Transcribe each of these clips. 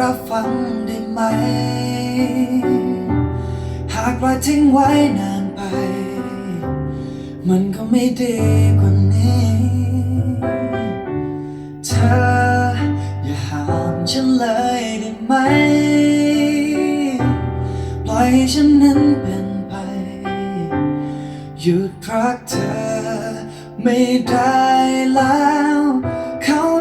รับฟังได้ไหม หากปล่อยทิ้งไว้นานไป มันก็ไม่ดีกว่านี้ เธออย่าห้ามฉันเลยได้ไหม ปล่อยให้ฉันนั้นเป็นไป หยุดรักเธอไม่ได้แล้ว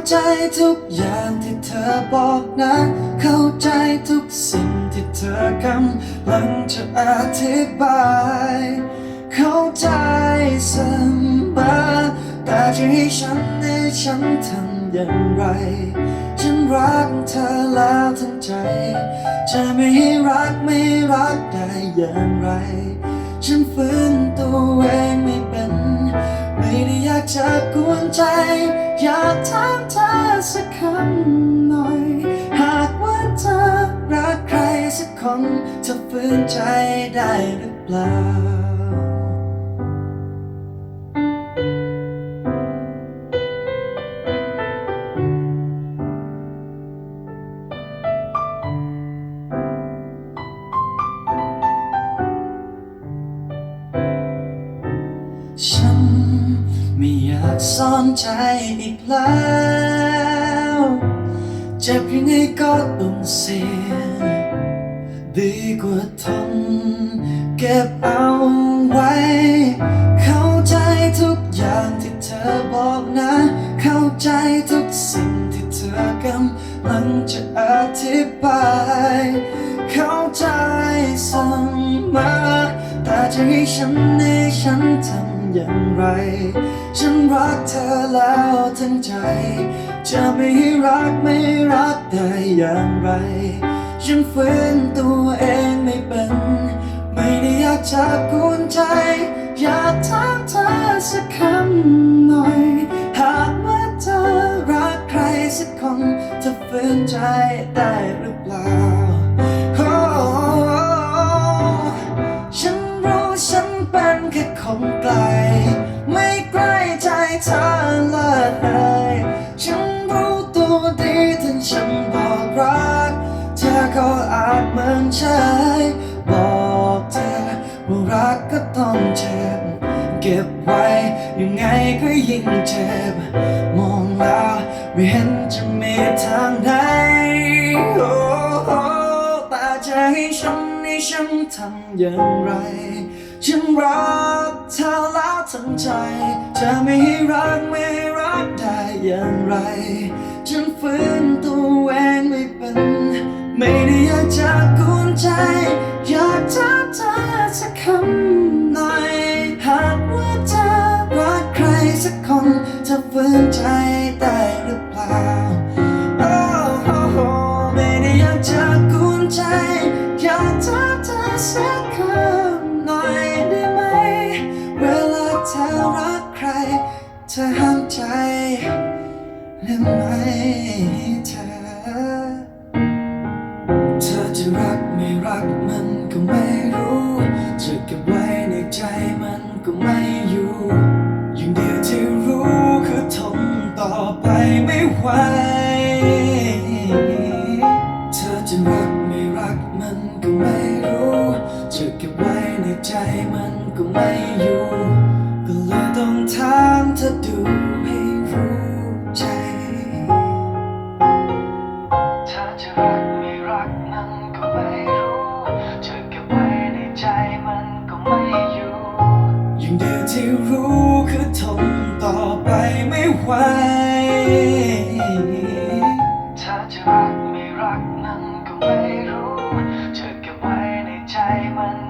ใจทุกอย่างที่เธอบอกนะ เข้าใจทุกสิ่งที่เธอกำลังจะอธิบาย เข้าใจเสมอแต่จะให้ฉันให้ฉันทำอย่างไร ฉันรักเธอแล้วทั้งใจ จะไม่ให้รักไม่รักได้อย่างไร ฉันฝืนตัวเองไม่เป็น ไม่ได้อยากจะกวนใจ นจะฝืนใจได้หรือเปล่า ฉันไม่อยากซ่อนใจอีกแล้ว เจ็บยังไงก็ต้องเสีย ดีกว่าทนเก็บเอาไว้ เข้าใจทุกอย่างที่เธอบอกนะ เข้าใจทุกสิ่งที่เธอกำลังจะอธิบาย เข้าใจเสมอแต่จะให้ฉันให้ฉันทำอย่างไร ฉันรักเธอแล้วทั้งใจ จะไม่ให้รักไม่รักได้อย่างไร ฉันฝืนตัวเองไม่เป็น ไม่ได้อยากจะกวนใจ อยากถามเธอสักคำหน่อย หากว่าเธอรักใครสักคนจะฝืนใจได้หรือเปล่าโอ้ฉันรู้ฉันเป็นแค่คนไกล ไม่ใกล้ใจเธอเลย ก็ต้องเจ็บ เก็บไว้ยังไงก็ยิ่งเจ็บ มองแล้วไม่เห็นจะมีทางไหนโอ้โอ้แต่จะให้ฉันให้ฉันทำอย่างไร ฉันรักเธอแล้วทั้งใจจะไม่ให้รักไม่ให้รักได้อย่างไร ฉันฝืนตัวเองไม่เป็น ไม่ได้อยากจะกวนใจ จะฝืนใจได้หรือเปล่าโอ้โอ้โอ้ไม่ได้อยากจะกวนใจ อยากถามเธอสักคำหน่อยได้ไหม เวลาเธอรักใคร เธอห้ามใจได้ไหมเธอ เธอจะรักไม่รักมันก็ไม่ ไปไม่ไหว เธอจะรักไม่รักมันก็ไม่รู้ จะเก็บไว้ในใจมันก็ไม่อยู่ ก็เลยต้องถามเธอดูให้รู้ใจ เธอจะรักไม่รักมันก็ไม่รู้จะเก็บไว้ในใจมันก็ไม่อยู่อย่งเดียวที่รู้คือทนต่อไปไม่ไหว one.